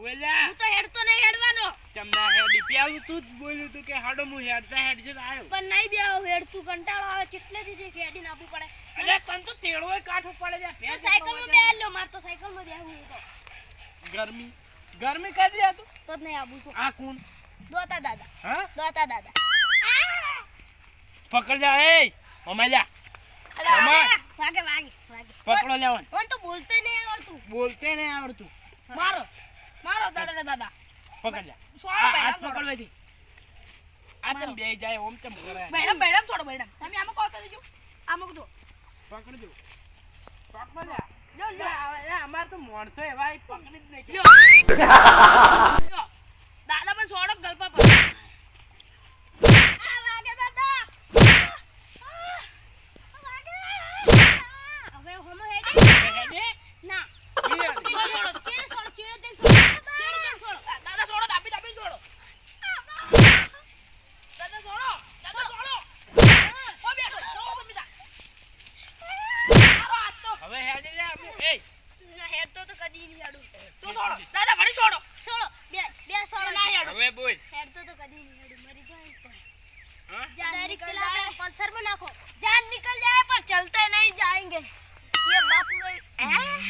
ઓલા હું તો હેડતો નહીં હેડવાનો. ચમના હેડી પ્યાવું તું જ બોલ્યું તું કે હાડો હું હેડતા હેડ છે પણ નહીં બેહો હેડતું કંટાળો આવે કેટલેથી જે ખેડી નાખવું પડે. અરે તન તો તેડોય કાઠો પડે છે. તો ભેંસ સાયકલમાં બેહાર લ્યો માર તો સાયકલમાં બેહવું હોય તો. ગરમી. ગરમી કાદી આ તું તો જ નહીં આવું છું આ કોણ? દોતા દાદા. હા? દોતા દાદા. પકડ જા એ. અમાય જા. વાગે વાગે વાગે. પકડો લેવાનું. તો બોલતે નહીં આવડતું. બોલતે નહીં આવડતું. મારો. મારો દાદા દાદા. પકડ લે. હાથ પકડ વેથી આ ચમ બે જાય ઓમ ચમ કરે મેડમ મેડમ થોડો મેડમ તમે આમ કહો તો દેજો આમાં કહો પકડજો. પકડ. લે જો લ્યો, અમાર તો મોણસો એવા પકડી જ નહીં દાદા પણ સોડો ગલ્પા हैं?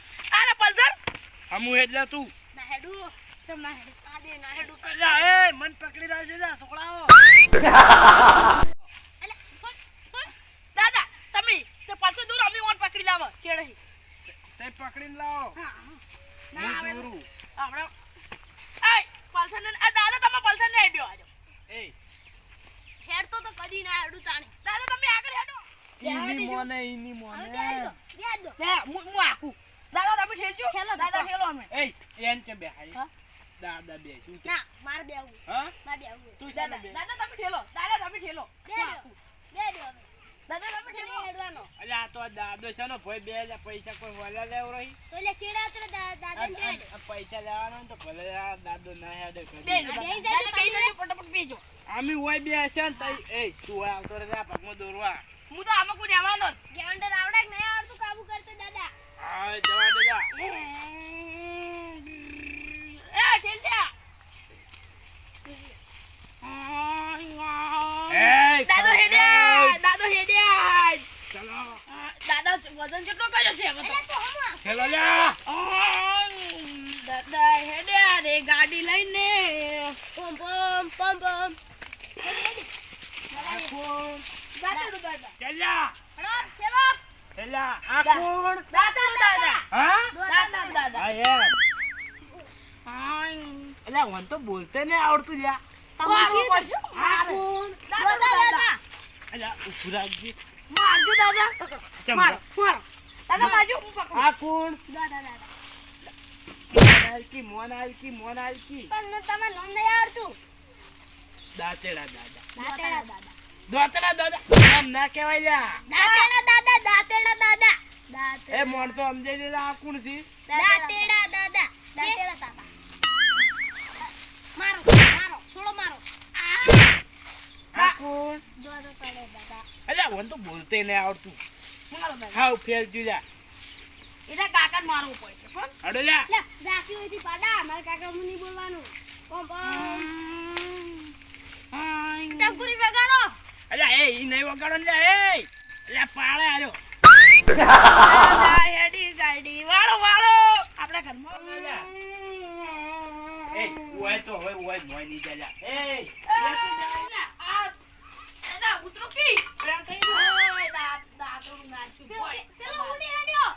પલ્સર હમુ હેડ તું. ના હેડુ. તમ ના હેડુ આદે ના હેડુ જા એ મન પકડી રહ્યા છે જા છોકરાઓ. અલે ફોન ફોન. દાદા તમે તે પાછો દૂર અમે ઓન પકડી લાવો ચેડહી તે પકડીને લાવો. ના આવે દોરું. એ પલસન ને આ દાદા તમે પલસન ને હેડ્યો આજો. એ હેડતો તો કદી ના હેડુ તાણી. દાદા તમે આગળ હેડો. ઈની મોને ઈની મોને. બેહી દો બેહી દો લે હું હું આકું દાદા તમે ઠેલજો ખેલો દાદા દાદા. ખેલો અમે ચે બેહાઈ હા? દાદા બે શું? ના માર બેહવું હા? માર બેહવું તું દાદા બે? દાદા તમે ઠેલો. દાદા તમે ઠેલો. બે. બે દો હવે દાદા તમે ઠેલો. હેડવાનો. અલે આ તો દાદો છે ને ભાઈ બે પૈસા કોઈ વાલા લેવ રહી? તો એટલે ચેડા તો દાદા આ- ને હેડ પૈસા લેવાના તો ભલે આ દાદો ના હેડે કરી. બેજો બેહી દાદા બેહી જજો ફટાફટ બેહી જાઓ. આમી હોય બે હશે ને તઈ એ તું આવતો રે પગમાં દોરવા. હું તો આમાં કોઈ રહેવાનો. ગેવંડર આવડે કે નહીં આવડતું કાબુ કરતો દાદા આ જવા દે જા એ ઠેલ જા. એ દાદો હેડ્યા દાદો હેડ્યા ચલો આ, દાદા વજન કેટલો કર્યો છે હવે તો? અરે તો હમણાં ચલો જા આમ, દાદા હેડ્યા રે ગાડી લઈને પમ પમ પમ પમ આ કોણ દાદાનું દાદા ચલ જા હડો ચલો એલા આ દા. કોણ દાદાનું દાદા હા દાદાનું દાદા હા એમ આમ. એલા વન તો બોલતે ને આવડતું લ્યા મારવું પડશે, આ મારે. કોણ દાદાનું દાદા દાદા દાદા એલા ઉભું રાખજે મારજો દાદા ચમ મારો મારો દાદા મારજો હું પકડું. આ કોણ દાદા દાદા મોન આલકી મોન આલકી મોન આલકી પણ તમે લોન નહીં આવડતું દાંતેડા દાદા દાતેડા દાદા દાંતેડા દાદા એમ ના કહેવાય લ્યા દાતેડા દાદા દાતેડા દાદા એ મોણસો સમજે છે આ કોણ છે? દાતેડા દાદા. દાતેડા દાદા મારો મારો છોડો મારો. આ. કોણ? જો પડે દાદા. એલા વન તો બોલતે ને આવડતું. મારો દાદા હાવ ફેલ લ્યા. એટલે કાકા મારવું પડે અડો લ્યા. રાખી હોયથી પાડા. મારા કાકા હું નહીં બોલવાનું. પમ પમ ટકુરી વગાડો. અલ્યા એ ઈ નહીં વગાડો ને લ્યા એ. અલ્યા પાડે આર્યો હેડી ગાડી વાળો વાળો આપણા ઘરમાં એ ઓય તો હવે ઓય મોયની જા એ આ ઉતરો કી પ્રેમ થઈ ઓય દા દાદુ નાચું બોય પેલો ઉડી હેડ્યો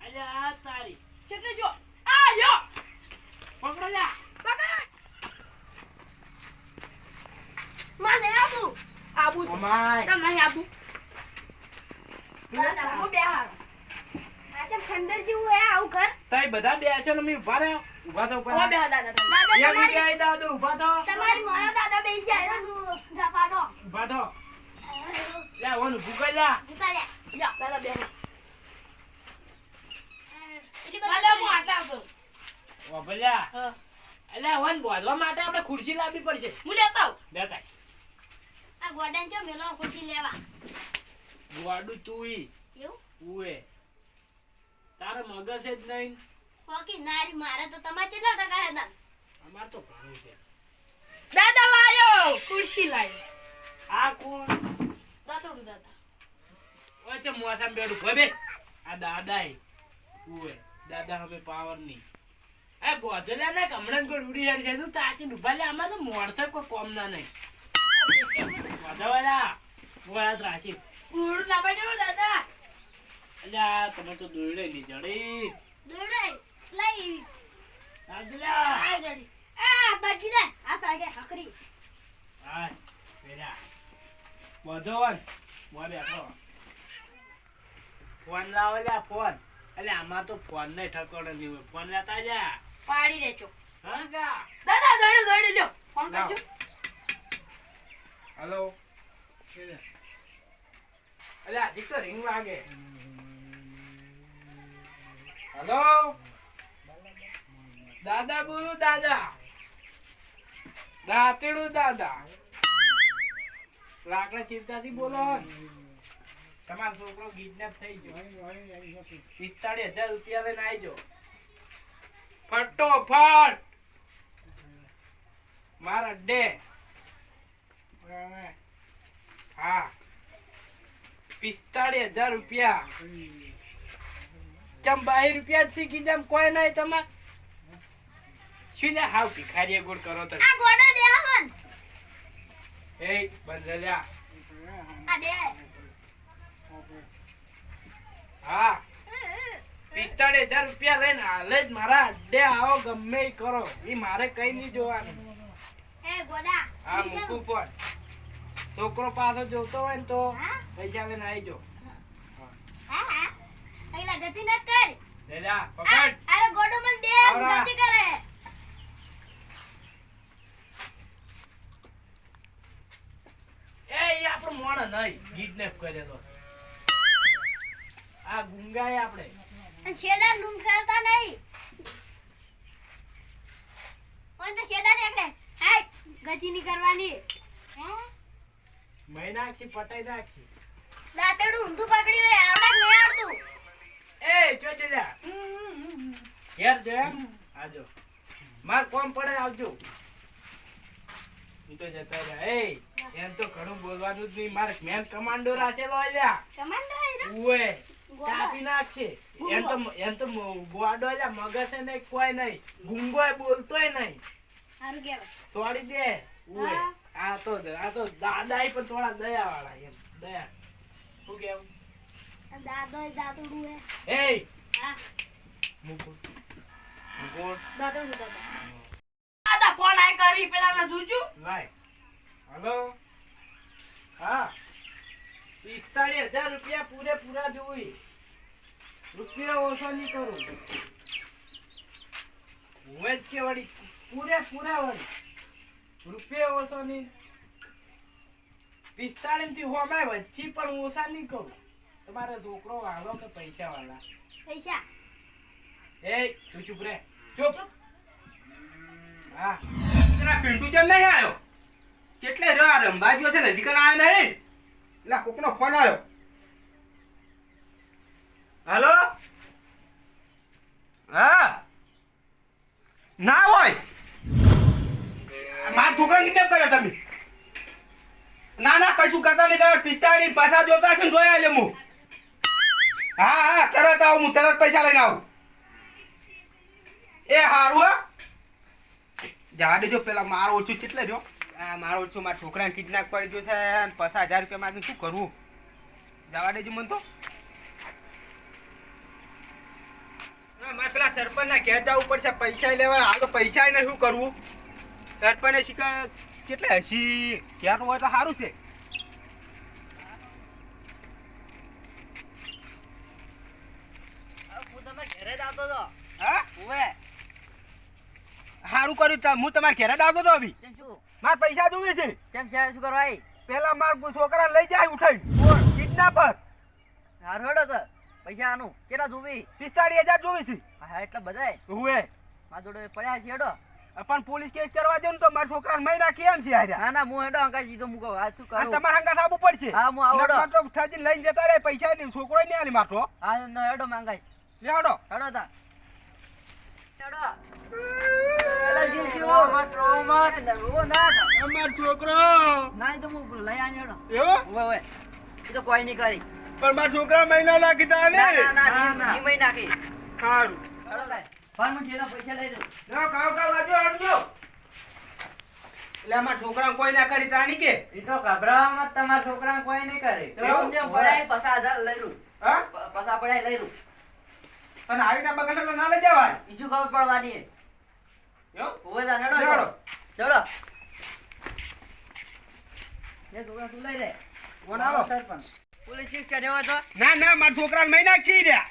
અલ્યા તારી ચટલે જો આ યો પકડો લ્યા પકડ મને આવું આબુ છે નહીં આબુ દાદા હું બે હાર આજે ખંડર જેવું હે આવું ઘર તઈ બધા બેસો ને મેં ઊભા રહ્યા. ઊભા તો ઊભા બે દાદા દાદા ઊભા તો તમારી મારા દાદા બે જાય ને ઝપાટો ઊભા તો. લે ઓન લે. ભૂકા લે. લે દાદા બે દાદા હું બધી આવતો. ઓ ભલ્યા એટલે વન બોધવા માટે આપણે ખુરશી લાવવી પડશે. હું લેતા આવું. લેતા આ ગોડાન ચો મેલો ખુરશી લેવા? ગોડું તુઈ ઈ એવું? ઉએ તારે મગજ જ નહીં. ઓકે નારી મારે તો તમારે કેટલા ટકા હતા અમાર તો ઘણું છે. દાદા લાયો! ખુરશી લાવી. આ કોણ? દાતોડું દાદા. છે મોસામ બેડું ભબે બે આ દાદા ઉએ દાદા હવે પાવરની. એ બોધલે ને કમળન કોઈ ઉડી હેડ છે તું તાચી ડુબા લે. આમાં તો મોરસે કોઈ કોમ ના નહીં બોધવાલા બોલા ત્રાસી. ના બાજુ દાદા. અલ્યા તમે તો દોડે ની જડી. દોડે લઈ રાજલા આ જડી. આ બાજી લે આ પાગે હકરી. હા પેલા બેઠો ફોન લાવો લ્યા ફોન. એટલે આમાં તો ફોન ને ઠકોડો નહીં હોય ફોન લેતા જા. પાડી દેજો. હા દાદા દોડ્યું દોડી લ્યો. ફોન. કરજો. હલો. અલે આજે તો રિંગ લાગે હલો દાદા બોલું દાદા. દાતેડું દાદા. લાકડા ચિંતાથી બોલો તમારો છોકરો કિડનેપ થઈ ગયો. પિસ્તાળીસ હજાર રૂપિયા લઈને આવજો ફટોફટ! મારા ડે. હા. પિસ્તાળીસ હજાર રૂપિયા. ચમ બાઈ રૂપિયા જ શીખી જમ કોઈ નહીં તમે? શું લે હાવ ભિખારી ગુડ કરો તો. આ ગોડો દે હવન એ બંધ લે આ દે. હા. પિસ્તાળીસ હજાર રૂપિયા લઈને હાલે જ મારા અડ્ડે આવો ગમે કરો. એ મારે કઈ નહીં જોવાનું. એ ગોડા હા મૂકું પણ. છોકરો પાછો જોતો હોય ને તો પૈસા લઈને આવી જો હા. હા ગતિ ન કર. લે આ- પકડ. અરે ગોડો મને દે ગતિ કરે. એ આપણો મોણ નહીં. કિડનેપ કરે તો આ ગુંગાય આપણે. અને લૂમ કરતા નહીં. ઓય તો શેડા ને એકડે હાય ગતિ ની કરવાની. નાખી પટાઈ નાખી. દાતડું ઊંધું પકડી હોય આવડે નહીં આવડતું. એ જો જો લ્યા ઘેર જો એમ. આજો માર કોમ પડે આવજો. તો જતા રહ્યા. એ એમ તો ઘણું બોલવાનું જ નહીં. મારે મેન કમાન્ડો રાખેલો અલ્યા કમાન્ડો ઉએ કાપી નાખશે. એમ તો એમ તો ગોડો અલ્યા મગજ ને કોઈ નહીં. ગુંગોય બોલતોય નહીં. સારું કહેવાય. તોડી દે. હા. આ તો આ તો દાદાઈ પણ થોડા દયા વાળા એમ દયા. શું કેવું? આ દાદો ય હે. એ હા. મુકુટ મુકુટ દાદા દાદા દાદા ફોન આય કરી પેલા ના જોજો. લાય. હલો. હા. પિસ્તાળીસ હજાર રૂપિયા પૂરેપૂરા જોઈ. રૂપિયા ઓછો નહીં કરું. હું જ કે વળી. પૂરેપૂરા વળી. રૂપિયા ઓછો નહીં. પિસ્તાળીસથી હોમાય વચ્ચે પણ ઓછા નહીં કહું તમારો છોકરો વાળો કે પૈસા વાળા? પૈસા. એ તું ચૂપ રે. ચૂપ. હા. પેલા પિન્ટુ ચમ નહીં આવ્યો? કેટલે રહ્યો આ રંબા ગયો છે નજીક આવ્યો નહીં? લા કોકનો ફોન આવ્યો. હાલો? હા. ના હોય. મારા છોકરા કિડનેપ તમે? ના ના, કશું કરતા નહીં. તમે પિસ્તાળી પાછા જોતા છે જોયા લે હું. હા હા, તરત આવું, હું તરત પૈસા લઈને આવું. એ હારું, હા. જવા દેજો પેલા મારો ઓછું કેટલે જો આ મારો ઓછું, મારા છોકરાને કિડનેપ કરી દો છે. પચાસ હજાર રૂપિયા માગી શું કરવું? જવા દેજો મને તો. મારે પેલા સરપંચના ઘેર જવું પડશે પૈસા લેવા. હાલ પૈસા ને શું કરવું? સરપંચને શિકાર કેટલે? હસી ક્યારનું હોય તો સારું છે. સારું કર્યું હું તમારા ઘેરે આવતો હતો અભી. મારા પૈસા જોવે છે. કેમ છે શું કરવા પેલા માર છોકરા લઈ જાય ઉઠાઈ. કિડનેપર. હારું હેડો તો. પૈસા આનું. કેટલા જોવી? પિસ્તાળીસ હજાર જોવી છે. હા એટલા બધાય. હુએ મારા જોડે પડ્યા છે હેડો. પણ પોલીસ કેસ કરવા દે ને તો મારા છોકરાને મહી નાખી એમ છે ના ના હું હેડો અંકા તો મૂકો વાત શું કરું? તમારે હંગાથ આવવું પડશે. હા, હું આવડો તો થાજીને લઈને જતા રે પૈસા નહીં છોકરો નહીં આલી મારતો હા ન હેડો માંગાઈ લે હેડો. હેડો તા. હેડો. પેલા જીવ જીવો ના ના અમાર છોકરો. ના તો હું લઈ આને હેડો. એવો? ઓવે ઓવે એ તો કોઈ નહીં કરી. પણ મારા છોકરા મહિના નાખી તા ના ના ના જી- નાખી. સારું હેડો ફાર્મ ઠેલા પૈસા લઈ લો લ્યો કાવ કાવ લાજો હટજો એટલે અમારા છોકરા કોઈ ના કરી તાની કે? ઈ તો ગભરાવામાં તમારા છોકરાને કોઈ નહીં કરે. તો પડાય હજાર લઈ લઉં. હા? પ- પડાય લઈ લઉં. અને આવીના બગડે ના લઈ જવાય? બીજું ખબર પડવાની. છોકરા તું લઈ લે. ફોન આલો. સરપંચ પોલીસ કેસ કર્યો હોય તો. ના ના મારા છોકરાને મહિના નાખી રહ્યા.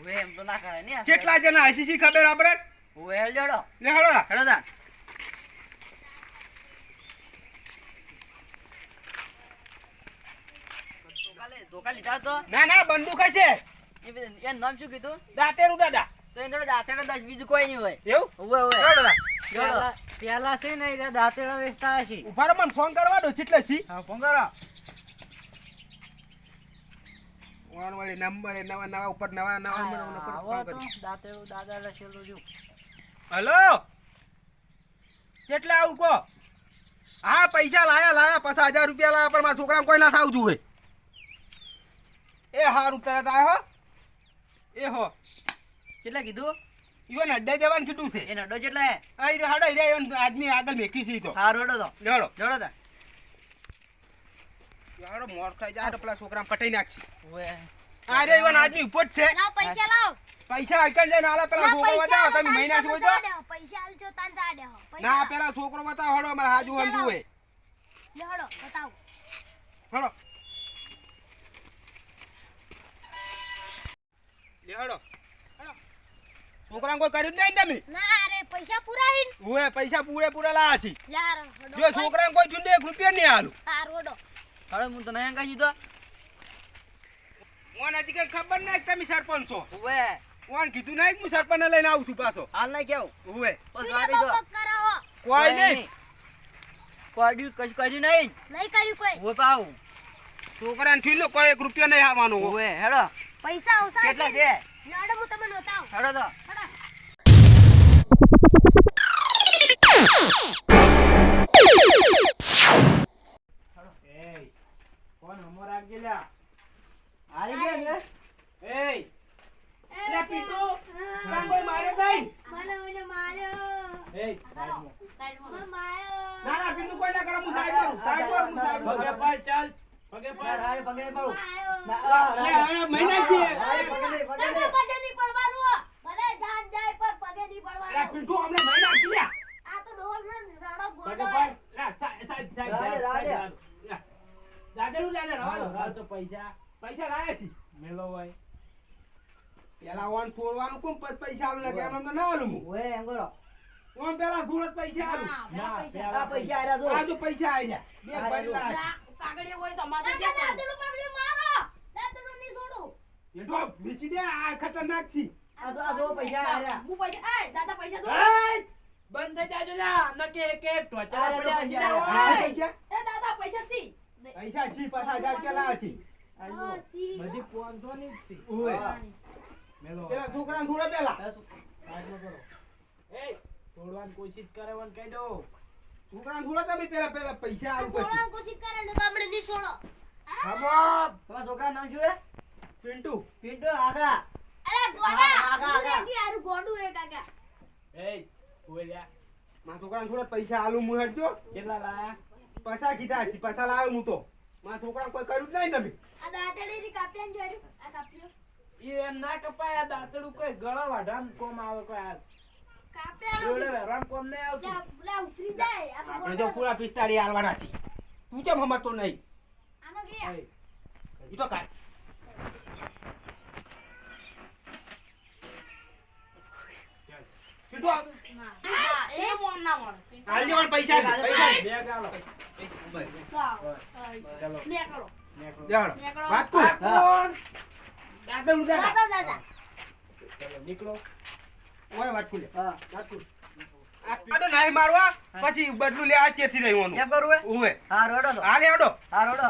ઓવે એમ તો ના કરે ને કેટલા જણા આઈસીસી ખબર આપણે ઓવે હેડો લે હડો હેડો તા ધોકા લીધા તો? ના ના બંદૂક હશે. એ એનું નામ શું કીધું? દાંતેરું દાદા. તો એ દાંતેડા દસ બીજું કોઈ નહીં હોય. એવું? પેલા છે ને દાંતેડા વેચતા હશે. ઊભા રહો, મને ફોન કરવાનો ચીટલે છી હા ફોન કરો. ફોન વાળી નંબર નવા નવા ઉપર નવા નવા નંબર ઉપર આવો કરી. દાંતેડું દાદા લખેલું જો હલો? કેટલા આવું કો હા પૈસા લાયા લાયા પાછા હજાર રૂપિયા લાયા પણ મારા છોકરાને કોઈ ના થાવ જુએ એ હારું તરત આવ્યો એ હો. કેટલા કીધું? ઈવન અડ્ડે જવાનું કીધું છે. એ અડ્ડો કેટલા હે? આ હાડો આદમી આગળ મેકી છે તો. હારું હેડો તો. લેડો જોડો તા. હાડો મોર થઈ જાય તો પેલા છોકરાને પટાઈ નાખશે ઓવે. આ રે ઈવન ઉપર છે. ના પૈસા લાવ. પૈસા આઈકન જઈને આલા પેલા છોકરો બતાવો તમે મહિના સુધી તો? પૈસા આલજો તાન જાડે હો ના પેલા છોકરો બતાવો હડો મારા હાજુ હમ જુએ લે હળો, બતાવો. હડો. લે હડો. છોકરા કોઈ કર્યું જ નહીં તમે? ના રે પૈસા પૂરા હિન હુએ પૈસા પૂરે પૂરા લાયા છે. જો છોકરાને કોઈ જુંડે એક રૂપિયા નહીં આલું. હારું, હળો. હાડો હું તને અહીંયા જીતો ઓન હજી કઈ ખબર ના કે તમે સરપંચ છો. ઓવે કોણ કીધું ના કે હું સરપંચ લઈને આવું છું પાછો. હાલ ના કેવું. કરાવો? કોઈ નહીં. કોઈ કશું કર્યું નહીં. નહીં કર્યું કોઈ. ઓવે પાવ છોકરાને ઠીલો કોઈ એક રૂપિયો નહીં આવવાનો ઓવે હેડો. પૈસા આવશે કેટલા છે? લે હું તમને બતાવું. હેડો તો. હળો. એય, ફોન હમો રાખજે લ્યા. હારી ગયા ને એય, એ, પીટુ, કોઈ માર્યો નહીં? મને મને માર્યો. એય, સાઈડમાં. મને માર્યો. ના ના પીટું કોઈ ના કરે હું સાઈડ કરું સાઈડ કરું હું સાઈડ પગે કરું ચાલ. પગે યાર, હારે પગે નહીં ના, મહિના છે પગે પગે પગે નહીં પડવાનું. ભલે જાન જાય પણ પગે નહીં પડવાનું. પીટું હમણાં મહિના છે આ તો ડોહલનો રડો સાઈડ, રાડે, રાડે. લા. લે રવા દો. તો પૈસા પૈસા લાયા છે મેલો હોય. પેલા ઓન છોડવાનું કોણ પછી પૈસા આલું લાગે એમ એમ તો ના આલું હું એમ કરો ઓન પેલા થોડો પૈસા આલું ના, ના, પેલા પૈસા આર્યા જો આ પૈસા આયા બે આ ભરી રહ્યો. લાયા કાગળિયા હોય તો કાકા, દાદુનું પગલું મારો. દાદુનું નહીં છોડું. છે. બેસી દે આ ખતરનાક છે આ જો આ જો પૈસા એય, બંધ થઈ જાજો લ્યા. નકે એક એક પડ્યા છે. પૈસા આ ઓય. પૈસા છી પાછા હજાર કેલા લાયા છે. બધી પાંચસો ની જ છે. ઓય. મેલો પેલા છોકરાને થોડો પેલા સાઈડમાં કરો. કોશિશ કરે કહી દો છોકરા થોડો તમે પેલા પેલા પૈસા આ પછી કોશિશ કરે ને આપણે નહીં છોડો. હમો તમારા છોકરાનું નામ શું હે? પિન્ટુ પિન્ટુ આગા અરે ગોડા, આગા, આગા, દૂર આગા. એથી હારું ગોડું હે કાકા. એય ઓય લ્યા મારા છોકરાને પૈસા આલું હું કેટલા લાયા પૈસા કીધા છે પૈસા લાવ્યો હું તો મારા છોકરા કોઈ કર્યું જ નહીં તમે આ દાંતરડીથી કાપ્યા ને જોયું? આ કાપ્યો. એ એમ ના કપાય આ દાંતડું કોઈ ગળા વાઢામ કોમ આવે કોઈ આ. તો પૂરા પિસ્તાળી છે તું કેમ સમજતો નહીં? તો પૈસા. નાહી મારવા. પછી બદલું લે આ ચેથી રહેવાનું એમ ઉવે. હા રોડો તો. હા લે હા રોડો